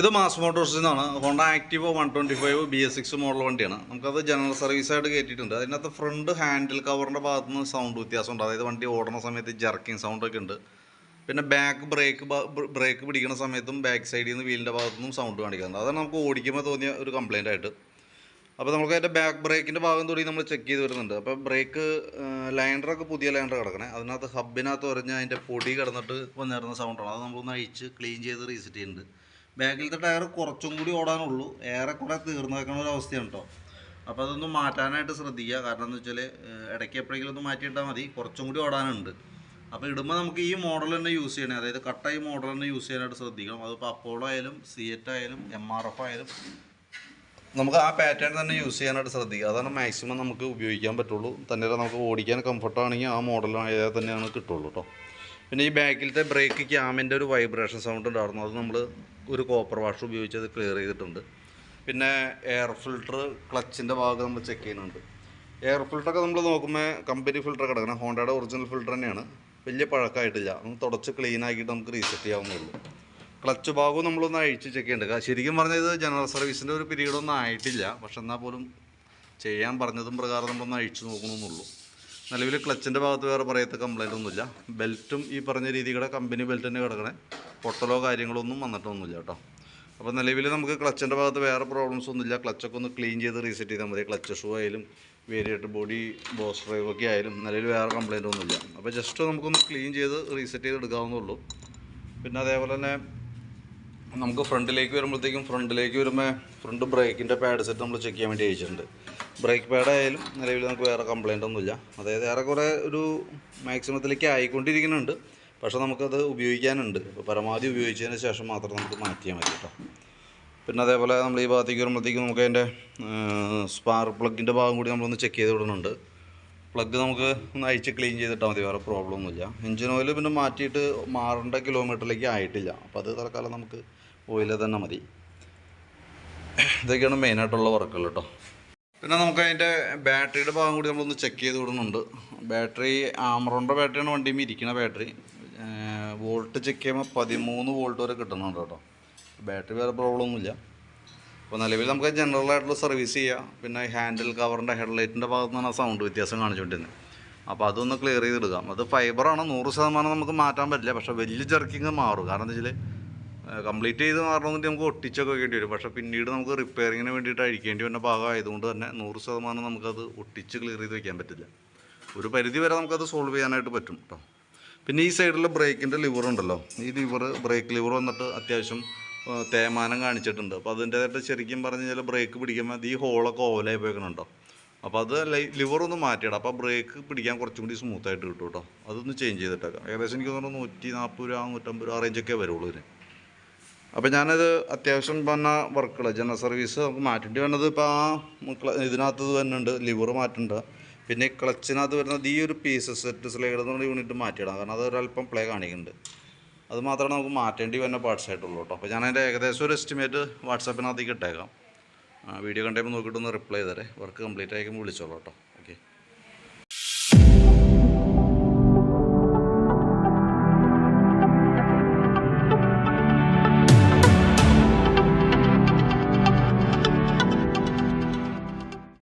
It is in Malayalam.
ഇത് മാസ് മോട്ടോഴ്സിൽ നിന്നാണ് Honda Activa one twenty five B S six model വണ്ടിയാണ്. നമുക്കത് ജനറൽ സർവീസ് ആയിട്ട് കയറ്റിയിട്ടുണ്ട് അതിനകത്ത് ഫ്രണ്ട് ഹാൻഡിൽ കവറിന്റെ ഭാഗത്ത് നിന്ന് സൗണ്ട് വ്യത്യാസമുണ്ട്. അതായത് വണ്ടി ഓടുന്ന സമയത്ത് ജർക്കിങ് സൗണ്ടൊക്കെ ഉണ്ട്. പിന്നെ ബാക്ക് ബ്രേക്ക് ബ്രേക്ക് പിടിക്കുന്ന സമയത്തും ബാക്ക് സൈഡിൽ നിന്ന് വീലിന്റെ ഭാഗത്തു നിന്നും സൗണ്ട് കാണിക്കുന്നുണ്ട്. അതാണ് നമുക്ക് ഓടിക്കുമ്പോൾ തോന്നിയ ഒരു കംപ്ലൈന്റ് ആയിട്ട്. അപ്പോൾ നമുക്ക് അതിന്റെ ബാക്ക് ബ്രേക്കിന്റെ ഭാഗം തുടങ്ങി നമ്മൾ ചെക്ക് ചെയ്ത് വരുന്നുണ്ട്. അപ്പോൾ ബ്രേക്ക് ലൈൻഡറൊക്കെ പുതിയ ലൈൻഡർ കിടക്കണേ. അതിനകത്ത് ഹബിനകത്ത് പറഞ്ഞ് അതിന്റെ പൊടി കിടന്നിട്ട് വന്നിരുന്ന സൗണ്ടാണ് അത് നമ്മളൊന്ന് അഴിച്ച് ക്ലീൻ ചെയ്ത് റീസെറ്റ് ചെയ്യുന്നുണ്ട്. ബാക്കിലത്തെ ടയർ കുറച്ചും കൂടി ഓടാനുള്ളൂ. ഏറെക്കുറെ തീർന്നു വെക്കുന്ന ഒരു അവസ്ഥയാണ് കേട്ടോ അപ്പോൾ അതൊന്ന് മാറ്റാനായിട്ട് ശ്രദ്ധിക്കുക. കാരണം എന്ന് വെച്ചാൽ ഇടയ്ക്ക് എപ്പോഴെങ്കിലും ഒന്ന് മാറ്റിയിട്ടാൽ മതി. കുറച്ചും കൂടി ഓടാനുണ്ട്. അപ്പോൾ ഇടുമ്പോൾ നമുക്ക് ഈ മോഡൽ തന്നെ യൂസ് ചെയ്യണേ. അതായത് കട്ടായി മോഡൽ തന്നെ യൂസ് ചെയ്യാനായിട്ട് ശ്രദ്ധിക്കണം. അതിപ്പോൾ അപ്പോളോ ആയാലും സിയറ്റ് ആയാലും എം ആർ എഫ് ആയാലും നമുക്ക് ആ പാറ്റേൺ തന്നെ യൂസ് ചെയ്യാനായിട്ട് ശ്രദ്ധിക്കുക. അതാണ് മാക്സിമം നമുക്ക് ഉപയോഗിക്കാൻ പറ്റുള്ളൂ. തന്നെ നമുക്ക് ഓടിക്കാൻ കംഫർട്ടാണെങ്കിൽ ആ മോഡലായാൽ തന്നെയാണ് കിട്ടുള്ളൂ കേട്ടോ പിന്നെ ഈ ബാക്കിലത്തെ ബ്രേക്ക് ക്യാമിന്റെ ഒരു വൈബ്രേഷൻ സൗണ്ട് ഉണ്ടായിരുന്നു. അത് നമ്മൾ ഒരു കോപ്പർ വാഷ് ഉപയോഗിച്ച് അത് ക്ലിയർ ചെയ്തിട്ടുണ്ട്. പിന്നെ എയർ ഫിൽട്ടർ ക്ലച്ചിന്റെ ഭാഗം നമ്മൾ ചെക്ക് ചെയ്യുന്നുണ്ട്. എയർ ഫിൽട്ടറൊക്കെ നമ്മൾ നോക്കുമ്പോൾ കമ്പനി ഫിൽട്ടർ കിടക്കണം ഹോണ്ടയുടെ ഒറിജിനൽ ഫിൽട്ടർ തന്നെയാണ്. വലിയ പഴക്കമായിട്ടില്ല. ഒന്ന് തുടച്ച് ക്ലീൻ ആക്കിയിട്ട് നമുക്ക് റീസെറ്റ് ചെയ്യാവുന്നുള്ളൂ ക്ലച്ച് ഭാഗവും നമ്മളൊന്ന് അഴിച്ച് ചെക്ക് ചെയ്യേണ്ടത്. ശരിക്കും പറഞ്ഞാൽ ഇത് ജനറൽ സർവീസിന്റെ ഒരു പീരീഡ് ഒന്നും ആയിട്ടില്ല. പക്ഷെ എന്നാൽ പോലും ചെയ്യാൻ പറഞ്ഞതും പ്രകാരം നമ്മളൊന്ന് അഴിച്ചു നോക്കണമെന്നുള്ളൂ. നിലവിൽ ക്ലച്ചിന്റെ ഭാഗത്ത് വേറെ പറയത്ത കംപ്ലൈന്റ് ഒന്നുമില്ല. ബെൽറ്റും ഈ പറഞ്ഞ രീതിയുടെ കമ്പനി ബെൽറ്റ് തന്നെ കിടക്കണേ. പൊട്ടലോ കാര്യങ്ങളൊന്നും വന്നിട്ടൊന്നുമില്ല കേട്ടോ. അപ്പോൾ നിലവിൽ നമുക്ക് ക്ലച്ചിന്റെ ഭാഗത്ത് വേറെ പ്രോബ്ലംസ് ഒന്നുമില്ല. ക്ലച്ചൊക്കെ ഒന്ന് ക്ലീൻ ചെയ്ത് റീസെറ്റ് ചെയ്താൽ മതി. ക്ലച്ച് ഷൂ ആയാലും വേരിയേറ്റർ ബോഡി ബോസ് ഡ്രൈവ് ഒക്കെ ആയാലും നിലവിൽ വേറെ കംപ്ലൈന്റ് ഒന്നുമില്ല. അപ്പോൾ ജസ്റ്റ് നമുക്കൊന്ന് ക്ലീൻ ചെയ്ത് റീസെറ്റ് ചെയ്ത് എടുക്കാവുന്നുള്ളൂ പിന്നെ അതേപോലെ തന്നെ നമുക്ക് ഫ്രണ്ടിലേക്ക് വരുമ്പോഴത്തേക്കും ഫ്രണ്ടിലേക്ക് വരുമ്പോൾ ഫ്രണ്ട് ബ്രേക്കിന്റെ പാഡ് സെറ്റ് നമ്മൾ ചെക്ക് ചെയ്യാൻ വേണ്ടി അയച്ചിട്ടുണ്ട്. ബ്രേക്ക് പാഡ് ആയാലും നിലവിൽ നമുക്ക് വേറെ കംപ്ലൈന്റ് ഒന്നുമില്ല. അതായത് ഏറെക്കുറെ ഒരു മാക്സിമത്തിലേക്ക് ആയിക്കൊണ്ടിരിക്കുന്നുണ്ട്. പക്ഷേ നമുക്കത് ഉപയോഗിക്കാനുണ്ട്. അപ്പോൾ പരമാവധി ഉപയോഗിച്ചതിന് ശേഷം മാത്രം നമുക്ക് മാറ്റിയാൽ മതി കേട്ടോ. പിന്നെ അതേപോലെ നമ്മൾ ഈ ഭാഗത്തേക്ക് വരുമ്പോഴത്തേക്കും നമുക്ക് അതിന്റെ സ്പാർക്ക് പ്ലഗിന്റെ ഭാഗം കൂടി നമ്മളൊന്ന് ചെക്ക് ചെയ്ത് വിടുന്നുണ്ട്. പ്ലഗ് നമുക്ക് ഒന്ന് അഴിച്ച് ക്ലീൻ ചെയ്തിട്ടാൽ മതി വേറെ പ്രോബ്ലം ഒന്നുമില്ല. എഞ്ചിൻ ഓയിൽ പിന്നെ മാറ്റിയിട്ട് മാറേണ്ട കിലോമീറ്ററിലേക്ക് ആയിട്ടില്ല. അപ്പോൾ അത് തൽക്കാലം നമുക്ക് ഓയിൽ തന്നെ മതി. ഇതൊക്കെയാണ് മെയിനായിട്ടുള്ള വർക്കുകൾ കേട്ടോ. പിന്നെ നമുക്ക് അതിന്റെ ബാറ്ററിയുടെ ഭാഗം കൂടി നമ്മളൊന്ന് ചെക്ക് ചെയ്ത് വിടുന്നുണ്ട്. ബാറ്ററി ആമറോണിന്റെ ബാറ്ററിയാണ് വണ്ടിയിൽ ഇരിക്കുന്ന ബാറ്ററി. വോൾട്ട് ചെക്ക് ചെയ്യുമ്പോൾ പതിമൂന്ന് വോൾട്ട് വരെ കിട്ടുന്നുണ്ട് കേട്ടോ. ബാറ്ററി വേറെ പ്രോബ്ലം ഒന്നുമില്ല. അപ്പോൾ നിലവിൽ നമുക്ക് ജനറൽ ആയിട്ടുള്ള സർവീസ് ചെയ്യാം. പിന്നെ ഹാൻഡിൽ കവറിന്റെ ഹെഡ്ലൈറ്റിന്റെ ഭാഗത്ത് നിന്നാണ് സൗണ്ട് വ്യത്യാസം കാണിച്ചുകൊണ്ടിരുന്നത് അപ്പോൾ അതൊന്ന് ക്ലിയർ ചെയ്തെടുക്കാം. അത് ഫൈബറാണ് നൂറ് ശതമാനം നമുക്ക് മാറ്റാൻ പറ്റില്ല. പക്ഷേ വലിയ ജർക്കിങ് മാറും. കാരണം എന്താ വെച്ചാൽ കംപ്ലീറ്റ് ചെയ്ത് മാറണമെന്നുണ്ടെങ്കിൽ നമുക്ക് ഒട്ടിച്ചൊക്കെ വെക്കേണ്ടി വരും. പക്ഷേ പിന്നീട് നമുക്ക് റിപ്പയറിങ്ങിന് വേണ്ടിയിട്ട് അഴിക്കേണ്ടി വരുന്ന ഭാഗം ആയതുകൊണ്ട് തന്നെ നൂറ് ശതമാനം നമുക്കത് ഒട്ടിച്ച് ക്ലിയർ ചെയ്ത് വെക്കാൻ പറ്റില്ല. ഒരു പരിധി വരെ നമുക്കത് സോൾവ് ചെയ്യാനായിട്ട് പറ്റും കേട്ടോ. പിന്നെ ഈ സൈഡിലെ ബ്രേക്കിന്റെ ലിവർ ഉണ്ടല്ലോ. ഈ ലിവർ ബ്രേക്ക് ലിവർ വന്നിട്ട് അത്യാവശ്യം തേമാനം കാണിച്ചിട്ടുണ്ട്. അപ്പോൾ അതിന്റേതായിട്ട് ശരിക്കും പറഞ്ഞു കഴിഞ്ഞാൽ ബ്രേക്ക് പിടിക്കുമ്പോൾ ഈ ഹോളൊക്കെ ഓവലായി പോയിക്കണുണ്ടോ അപ്പോൾ അത് ലിവർ ഒന്ന് മാറ്റിയിടാം. അപ്പോൾ ബ്രേക്ക് പിടിക്കാൻ കുറച്ചും കൂടി സ്മൂത്തായിട്ട് കിട്ടും കേട്ടോ. അതൊന്ന് ചേഞ്ച് ചെയ്തിട്ടേക്കാം. ഏകദേശം എനിക്ക് തോന്നുന്നു നൂറ്റി നാൽപ്പത് രൂപ നൂറ്റമ്പത് രൂപ റേഞ്ചൊക്കെ വരുള്ളൂ ഇതിന്. അപ്പോൾ ഞാനത് അത്യാവശ്യം പറഞ്ഞ വർക്കുകൾ ജനറൽ സർവീസ് നമുക്ക് മാറ്റേണ്ടി വേണ്ടത് ഇപ്പോൾ ആ ഇതിനകത്ത് തന്നെ ഉണ്ട് ലിവർ മാറ്റുന്നുണ്ട് പിന്നെ ക്ലച്ചിനകത്ത് വരുന്നത് ഈ ഒരു പീസ് സെറ്റ് സ്ലൈഡ് എന്നുള്ള യൂണിറ്റ് മാറ്റിയിടാം. കാരണം അത് ഒരല്പം പ്ലേ കാണിക്കുന്നുണ്ട്. അത് മാത്രമേ നമുക്ക് മാറ്റേണ്ടി വരുന്ന പാർട്സ് ആയിട്ടുള്ളൂ കേട്ടോ അപ്പോൾ ഞാൻ അതിന്റെ ഏകദേശം ഒരു എസ്റ്റിമേറ്റ് വാട്സാപ്പിനകത്തേക്ക് ഇട്ടേക്കാം. വീഡിയോ കണ്ടപ്പോൾ നോക്കിയിട്ടൊന്ന് റിപ്ലൈ തരേ. വർക്ക് കംപ്ലീറ്റ് ആയിക്കുമ്പോൾ വിളിച്ചോളൂ കേട്ടോ